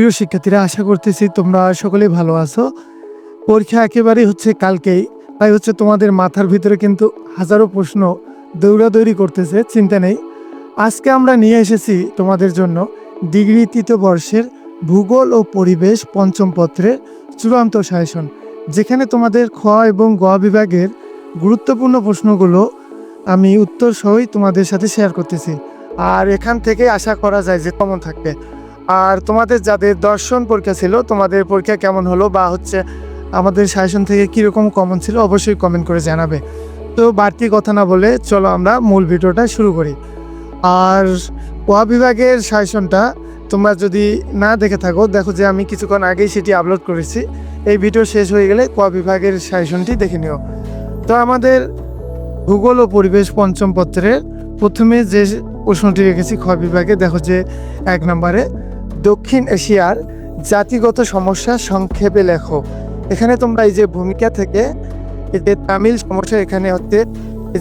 প্রিয় শিক্ষার্থীরা, আশা করতেছি তোমরা সকলেই ভালো আছো। পরীক্ষা একেবারেই হচ্ছে কালকেই। তাই হচ্ছে তোমাদের মাথার ভিতরে কিন্তু হাজারো প্রশ্ন দৌড়াদৌড়ি করতেছে, চিন্তা নেই। আজকে আমরা নিয়ে এসেছি তোমাদের জন্য ডিগ্রি তৃতীয় বর্ষের ভূগোল ও পরিবেশ পঞ্চম পত্রের চূড়ান্ত সাজেশন, যেখানে তোমাদের খ এবং গ বিভাগের গুরুত্বপূর্ণ প্রশ্নগুলো আমি উত্তর সহই তোমাদের সাথে শেয়ার করতেছি। আর এখান থেকে আশা করা যায় যে কমন থাকবে। আর তোমাদের যাদের দর্শন পরীক্ষা ছিল, তোমাদের পরীক্ষা কেমন হলো বা হচ্ছে আমাদের সাজেশন থেকে কীরকম কমন ছিল, অবশ্যই কমেন্ট করে জানাবে। তো বাড়তি কথা না বলে চলো আমরা মূল ভিডিওটা শুরু করি। আর ওয়া বিভাগের সাজেশনটা তোমরা যদি না দেখে থাকো, দেখো যে আমি কিছুক্ষণ আগেই সেটি আপলোড করেছি। এই ভিডিও শেষ হয়ে গেলে কোয়া বিভাগের সাজেশনটি দেখে নিও। তো আমাদের ভূগোল ও পরিবেশ পঞ্চম পত্রের প্রথমে যে প্রশ্নটি রেখেছি, খ বিভাগে দেখো যে এক নম্বরে দক্ষিণ এশিয়ার জাতিগত সমস্যা সংক্ষেপে লেখো। এখানে তোমরা এই যে ভূমিকা থেকে, এই যে তামিল সমস্যা এখানে হচ্ছে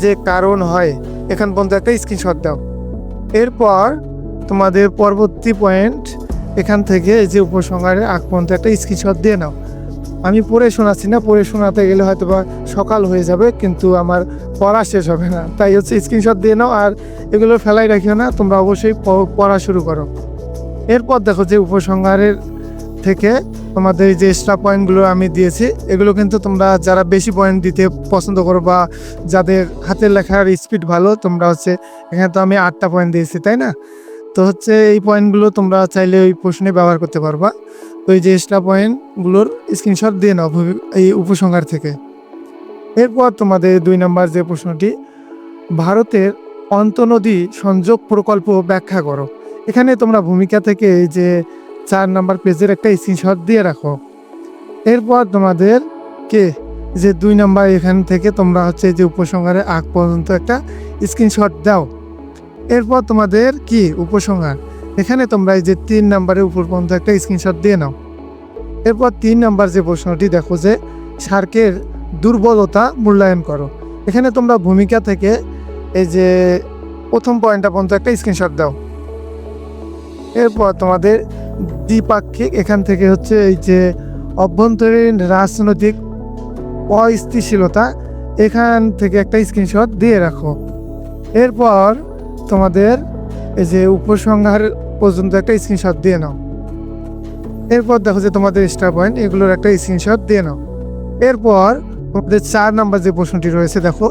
যে কারণ হয়। এখান পর্যন্ত একটা স্ক্রিনশট দাও। এরপর তোমাদের পরবর্তী পয়েন্ট এখান থেকে এই যে উপসংহারের আগ পর্যন্ত একটা স্ক্রিনশট দিয়ে নাও। আমি পড়ে শোনাচ্ছি না, পড়ে শোনাতে গেলে হয়তো বা সকাল হয়ে যাবে, কিন্তু আমার পড়া শেষ হবে না। তাই হচ্ছে স্ক্রিনশট দিয়ে নাও, আর এগুলো ফেলাই রাখিও না, তোমরা অবশ্যই পড়া শুরু করো। এরপর দেখো যে উপসংহারের থেকে তোমাদের যে এক্সট্রা পয়েন্টগুলো আমি দিয়েছি, এগুলো কিন্তু তোমরা যারা বেশি পয়েন্ট দিতে পছন্দ করো বা যাদের হাতের লেখার স্পিড ভালো, তোমরা হচ্ছে এখানে তো আমি আটটা পয়েন্ট দিয়েছি, তাই না? তো হচ্ছে এই পয়েন্টগুলো তোমরা চাইলে ওই প্রশ্নে ব্যবহার করতে পারবা। তো এই যে এক্সট্রা পয়েন্টগুলোর স্ক্রিনশট দিয়ে নাও এই উপসংহার থেকে। এরপর তোমাদের দুই নম্বর যে প্রশ্নটি, ভারতের অন্তনদী সংযোগ প্রকল্প ব্যাখ্যা করো। এখানে তোমরা ভূমিকা থেকে এই যে চার নাম্বার পেজের একটা স্ক্রিনশট দিয়ে রাখো। এরপর তোমাদের কে? যে দুই নাম্বার এখান থেকে তোমরা হচ্ছে যে উপসংহারের আগ পর্যন্ত একটা স্ক্রিনশট দাও। এরপর তোমাদের কি? উপসংহার। এখানে তোমরা এই যে তিন নাম্বারের উপর পর্যন্ত একটা স্ক্রিনশট দিয়ে নাও। এরপর তিন নাম্বার যে প্রশ্নটি দেখো যে, সার্কের দুর্বলতা মূল্যায়ন করো। এখানে তোমরা ভূমিকা থেকে এই যে প্রথম পয়েন্টটা পর্যন্ত একটা স্ক্রিনশট দাও। এরপর তোমাদের দ্বিপাক্ষিক, এখান থেকে হচ্ছে এই যে অভ্যন্তরীণ রাজনৈতিক অস্থিতিশীলতা, এখান থেকে একটা স্ক্রিনশট দিয়ে রাখো। এরপর তোমাদের এই যে উপসংহার পর্যন্ত একটা স্ক্রিনশট দিয়ে নাও। এরপর দেখো যে তোমাদের স্টার পয়েন্ট এগুলোর একটা স্ক্রিনশট দিয়ে নাও। এরপর তোমাদের চার নাম্বার যে প্রশ্নটি রয়েছে, দেখো,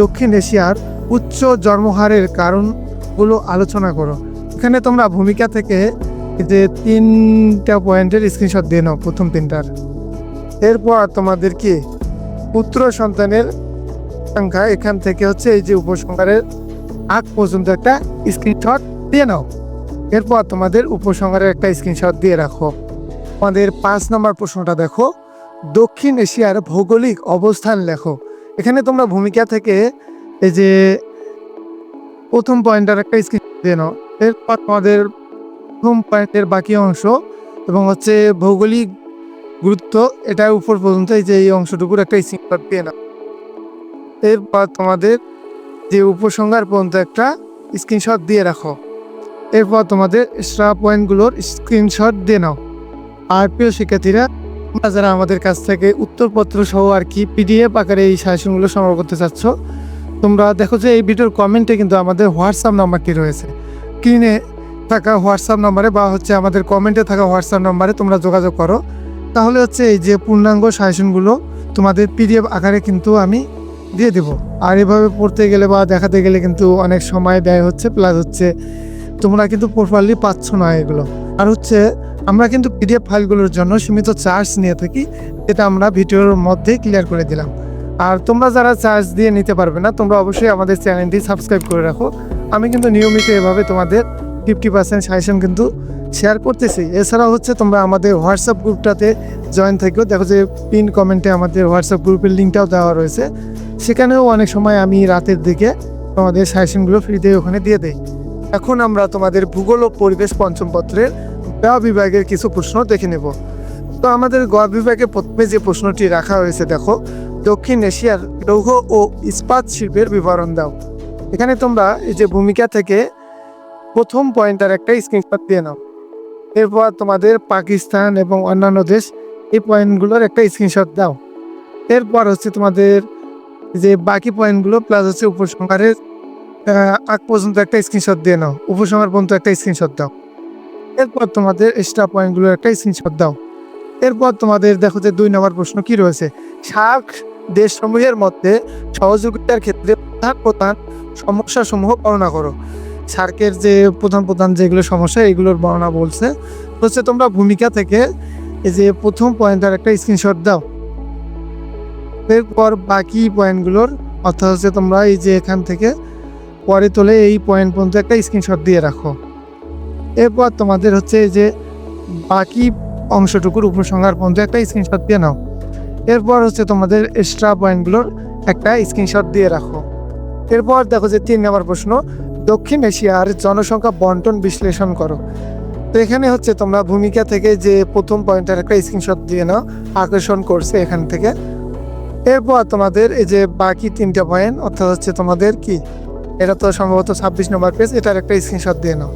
দক্ষিণ এশিয়ার উচ্চ জন্মহারের কারণগুলো আলোচনা করো। এখানে তোমরা ভূমিকা থেকে যে তিনটা পয়েন্টের স্ক্রিনশট দিয়ে নাও, প্রথম তিনটার। এরপর তোমাদের কি? পুত্র সন্তানের সংখ্যা এখান থেকে হচ্ছে এই যে উপসংহারের আগ পর্যন্ত একটা স্ক্রিনশট দিয়ে নাও। এরপর তোমাদের উপসংহারের একটা স্ক্রিনশট দিয়ে রাখো। আমাদের পাঁচ নম্বর প্রশ্নটা দেখো। দক্ষিণ এশিয়ার ভৌগোলিক অবস্থান লেখো। এখানে তোমরা ভূমিকা থেকে এই যে প্রথম পয়েন্টার একটা স্ক্রিন দিয়ে নাও। এরপর তোমাদের প্রথম পয়েন্টের বাকি অংশ এবং হচ্ছে ভৌগোলিক গুরুত্ব, এটার উপর পর্যন্ত এই যে এই অংশটুকুর একটা স্ক্রিনশট পেয়ে নাও। এরপর তোমাদের যে উপসংহার পর্যন্ত একটা স্ক্রিনশট দিয়ে রাখো। এরপর তোমাদের এক্সট্রা পয়েন্টগুলোর স্ক্রিনশট দিয়ে নাও। আর প্রিয় শিক্ষার্থীরা, তোমরা যারা আমাদের কাছ থেকে উত্তরপত্র সহ আর কি পিডিএফ আকারে এই সাজেশনগুলো সংগ্রহ করতে চাচ্ছ, তোমরা দেখো যে এই ভিডিওর কমেন্টে কিন্তু আমাদের হোয়াটসঅ্যাপ নাম্বারটি রয়েছে। স্ক্রিনে থাকা হোয়াটসঅ্যাপ নাম্বারে বা হচ্ছে আমাদের কমেন্টে থাকা হোয়াটসঅ্যাপ নাম্বারে তোমরা যোগাযোগ করো। তাহলে হচ্ছে এই যে পূর্ণাঙ্গ সাজেশনগুলো তোমাদের পিডিএফ আকারে কিন্তু আমি দিয়ে দেব। আর এভাবে পড়তে গেলে বা দেখাতে গেলে কিন্তু অনেক সময় ব্যয় হচ্ছে প্লাস হচ্ছে তোমরা কিন্তু প্রপারলি পাচ্ছ না এগুলো। আর হচ্ছে আমরা কিন্তু পিডিএফ ফাইলগুলোর জন্য সীমিত চার্জ নিয়ে থাকি এটা আমরা ভিডিওর মধ্যেই ক্লিয়ার করে দিলাম। আর তোমরা যারা চার্জ দিয়ে নিতে পারবে না, তোমরা অবশ্যই আমাদের চ্যানেলটি সাবস্ক্রাইব করে রাখো। আমি কিন্তু নিয়মিত এভাবে তোমাদের ফিফটি পার্সেন্ট সাজেশন কিন্তু শেয়ার করতেছি। এছাড়াও হচ্ছে তোমরা আমাদের হোয়াটসঅ্যাপ গ্রুপটাতে জয়েন থেকেও দেখো যে পিন কমেন্টে আমাদের হোয়াটসঅ্যাপ গ্রুপের লিঙ্কটাও দেওয়া রয়েছে। সেখানেও অনেক সময় আমি রাতের দিকে তোমাদের সাজেশনগুলো ফ্রিতে ওখানে দিয়ে দেই। এখন আমরা তোমাদের ভূগোল ও পরিবেশ পঞ্চম পত্রের গ বিভাগের কিছু প্রশ্ন দেখে নেব। তো আমাদের গ বিভাগে প্রথমে যে প্রশ্নটি রাখা হয়েছে, দেখো দক্ষিণ এশিয়ার লৌহ ও ইস্পাত শিল্পের বিবরণ দাও। এখানে তোমরা এই যে ভূমিকা থেকে প্রথম পয়েন্টার একটা স্ক্রিনশট দিয়ে নাও। এরপর তোমাদের পাকিস্তান এবং অন্যান্য দেশ এই পয়েন্টগুলোর একটা স্ক্রিনশট দাও। এরপর হচ্ছে তোমাদের যে বাকি পয়েন্টগুলো প্লাস হচ্ছে উপসংহারের আগ পর্যন্ত একটা স্ক্রিনশট দিয়ে নাও। উপসংহার পর্যন্ত একটা স্ক্রিনশট দাও। এরপর তোমাদের এক্সট্রা পয়েন্টগুলোর একটা স্ক্রিনশট দাও। এরপর তোমাদের দেখো যে দুই নম্বর প্রশ্ন কি রয়েছে? সার্ক দেশসমূহের মধ্যে সহযোগিতার ক্ষেত্রে প্রধান প্রধান সমস্যাসমূহ বর্ণনা করো। সার্কের যে প্রধান প্রধান যেগুলো সমস্যা, এগুলোর বর্ণনা বলছে। হচ্ছে তোমরা ভূমিকা থেকে এই যে প্রথম পয়েন্টটার একটা স্ক্রিনশট দাও। এরপর বাকি পয়েন্টগুলোর, অর্থাৎ হচ্ছে তোমরা এই যে এখান থেকে পরে তোলে এই পয়েন্ট পর্যন্ত একটা স্ক্রিনশট দিয়ে রাখো। এরপর তোমাদের হচ্ছে এই যে বাকি অংশটুকুর উপসংহার পর্যন্ত একটা স্ক্রিনশট দিয়ে নাও। এরপর হচ্ছে তোমাদের এক্সট্রা পয়েন্টগুলোর একটা স্ক্রিনশট দিয়ে রাখো। এরপর দেখো যে তিন নম্বর প্রশ্ন, দক্ষিণ এশিয়ার জনসংখ্যা বন্টন বিশ্লেষণ করো। তো এখানে হচ্ছে তোমরা ভূমিকা থেকে যে প্রথম পয়েন্টের একটা স্ক্রিনশট দিয়ে নাও, আকর্ষণ করছে এখান থেকে। এরপর তোমাদের এই যে বাকি তিনটা পয়েন্ট অর্থাৎ হচ্ছে তোমাদের কি? এটা তো সম্ভবত ছাব্বিশ নম্বর পেজ এটার একটা স্ক্রিনশট দিয়ে নাও।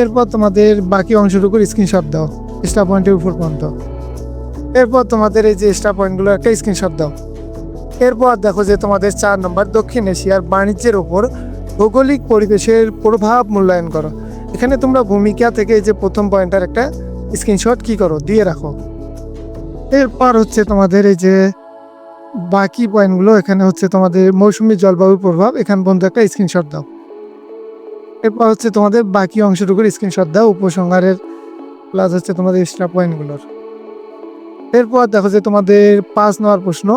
এরপর তোমাদের বাকি অংশটুকুর স্ক্রিনশট দাও স্টার পয়েন্টের উপর পর্যন্ত এরপর তোমাদের এই যে স্টার পয়েন্টগুলো একটা স্ক্রিনশট দাও। এরপর দেখো যে তোমাদের চার নম্বর দক্ষিণ এশিয়ার বাণিজ্যের ওপর ভৌগোলিক পরিবেশের প্রভাব মূল্যায়ন করো। এখানে তোমরা ভূমিকা থেকে এই যে প্রথম পয়েন্টার একটা স্ক্রিনশট কি করো, দিয়ে রাখো। এরপর হচ্ছে তোমাদের এই যে বাকি পয়েন্টগুলো এখানে হচ্ছে তোমাদের মৌসুমী জলবায়ু প্রভাব, এখান পর্যন্ত একটা স্ক্রিনশট দাও। এরপর হচ্ছে তোমাদের বাকি অংশটুকুর স্ক্রিনশট দাও, উপসংহারের প্লাস হচ্ছে তোমাদের এক্সট্রা পয়েন্টগুলোর এরপর দেখো যে তোমাদের পাঁচ নম্বর প্রশ্ন,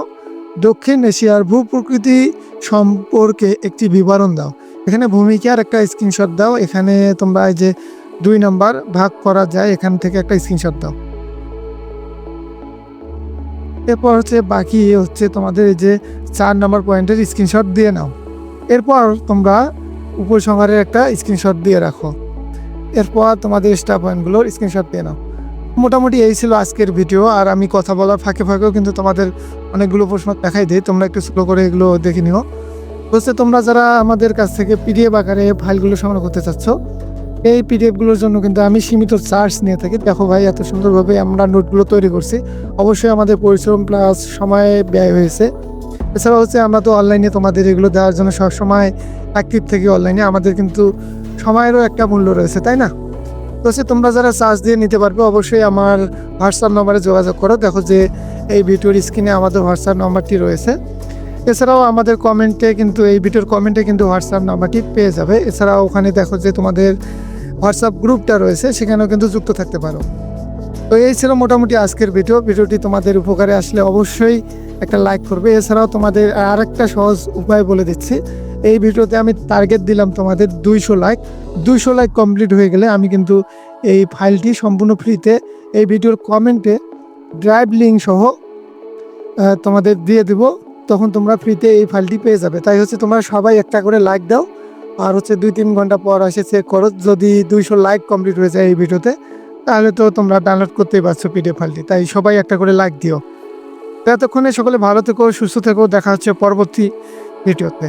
দক্ষিণ এশিয়ার ভূপ্রকৃতি সম্পর্কে একটি বিবরণ দাও। এখানে ভূমিকার একটা স্ক্রিনশট দাও, এখানে তোমরা এই যে দুই নাম্বার ভাগ করা যায়, এখান থেকে একটা স্ক্রিনশট দাও। এরপর হচ্ছে বাকি হচ্ছে তোমাদের এই যে চার নম্বর পয়েন্টের স্ক্রিনশট দিয়ে নাও। এরপর তোমরা উপসংহারের একটা স্ক্রিনশট দিয়ে রাখো। এরপর তোমাদের স্টাফ পয়েন্টগুলোর স্ক্রিনশট দিয়ে নাও। মোটামুটি এই ছিল আজকের ভিডিও আর আমি কথা বলার ফাঁকে ফাঁকেও কিন্তু তোমাদের অনেকগুলো প্রশ্ন দেখাই দিই। তোমরা একটু স্লো করে এগুলো দেখে নিও। বলছে, তোমরা যারা আমাদের কাছ থেকে পিডিএফ আকারে ফাইলগুলো সংগ্রহ করতে চাচ্ছ, এই পিডিএফগুলোর জন্য কিন্তু আমি সীমিত চার্জ নিয়ে থাকি। দেখো ভাই, এত সুন্দরভাবে আমরা নোটগুলো তৈরি করছি। অবশ্যই আমাদের পরিশ্রম প্লাস সময় ব্যয় হয়েছে। এছাড়া হচ্ছে, আমরা তো অনলাইনে তোমাদের এগুলো দেওয়ার জন্য সবসময় অ্যাক্টিভ থাকি অনলাইনে আমাদের কিন্তু সময়েরও একটা মূল্য রয়েছে, তাই না? তো হচ্ছে তোমরা যারা চার্জ দিয়ে নিতে পারবে, অবশ্যই আমার হোয়াটসঅ্যাপ নম্বরে যোগাযোগ করো। দেখো যে এই ভিডিওর স্ক্রিনে আমাদের হোয়াটসঅ্যাপ নাম্বারটি রয়েছে। এছাড়াও আমাদের কমেন্টে কিন্তু, এই ভিডিওর কমেন্টে কিন্তু হোয়াটসঅ্যাপ নাম্বারটি পেয়ে যাবে। এছাড়াও ওখানে দেখো যে তোমাদের হোয়াটসঅ্যাপ গ্রুপটা রয়েছে, সেখানেও কিন্তু যুক্ত থাকতে পারো। তো এই ছিল মোটামুটি আজকের ভিডিও ভিডিওটি তোমাদের উপকারে আসলে অবশ্যই একটা লাইক করবে। এছাড়াও তোমাদের আর একটা সহজ উপায় বলে দিচ্ছি। এই ভিডিওতে আমি টার্গেট দিলাম তোমাদের দুইশো লাইক দুইশো লাইক কমপ্লিট হয়ে গেলে আমি কিন্তু এই ফাইলটি সম্পূর্ণ ফ্রিতে এই ভিডিওর কমেন্টে ড্রাইভ লিঙ্ক সহ তোমাদের দিয়ে দেব। তখন তোমরা ফ্রিতে এই ফাইলটি পেয়ে যাবে। তাই হচ্ছে তোমরা সবাই একটা করে লাইক দাও। আর হচ্ছে দুই তিন ঘণ্টা পর এসে চেক করো যদি দুইশো লাইক কমপ্লিট হয়ে যায় এই ভিডিওতে, তাহলে তো তোমরা ডাউনলোড করতেই পারছ পিডিএফ ফাইলটি তাই সবাই একটা করে লাইক দিও। এতক্ষণে সকলে ভালো থেকো, সুস্থ থেকো। দেখা হচ্ছে পরবর্তী ভিডিওতে